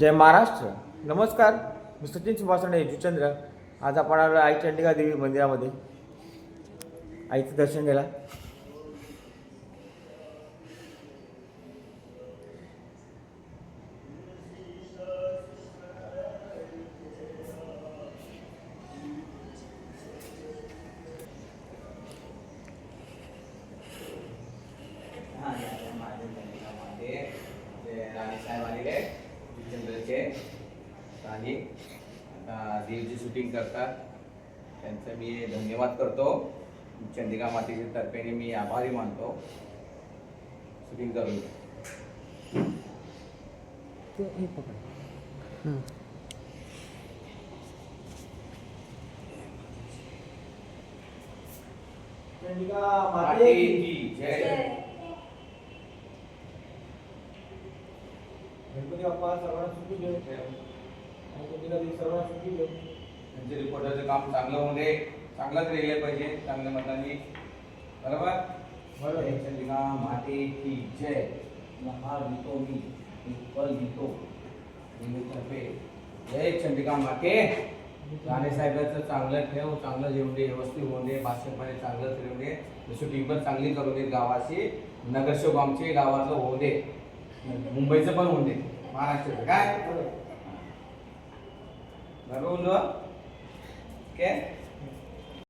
जय महाराष्ट्र. नमस्कार मी सचिन सुभाषणे जुचंद्र. आज आपण आलो आई चंडिका देवी मंदिरामध्ये. आईचं दर्शन घ्यायला. आता देवची शूटिंग करतात. त्यांचं मी धन्यवाद करतो. चंदिका मातेच्या तर्फेने मी आभारी मानतो. शूटिंग करून. चंडिका माते. की जय. गणपती बाप्पा सर्वांना सुखी देव आणि चंडिका देवी सर्वांना सुखी देव त्यांचे रिपोर्टरचं काम चांगलं होऊ दे. चांगलंच राहिलं पाहिजे. चांगल्या मतांनी. बरोबर? बरोबर. चंदिका माते की जय. हार देतो मी फल देतो देवीतर्फे जय चंदिका माते. राणे साहेबांचं चांगलं ठेव चांगलं जेवण दे व्यवस्थित होऊन दे भाषणपणे चांगलं ठेवून दे. शूटिंग पण चांगली करून दे गावाची. नगरसेवक आमचे गावातलं होऊ दे. मुंबईचं पण होऊन दे. महाराष्ट्राचं काय बरोबर ओके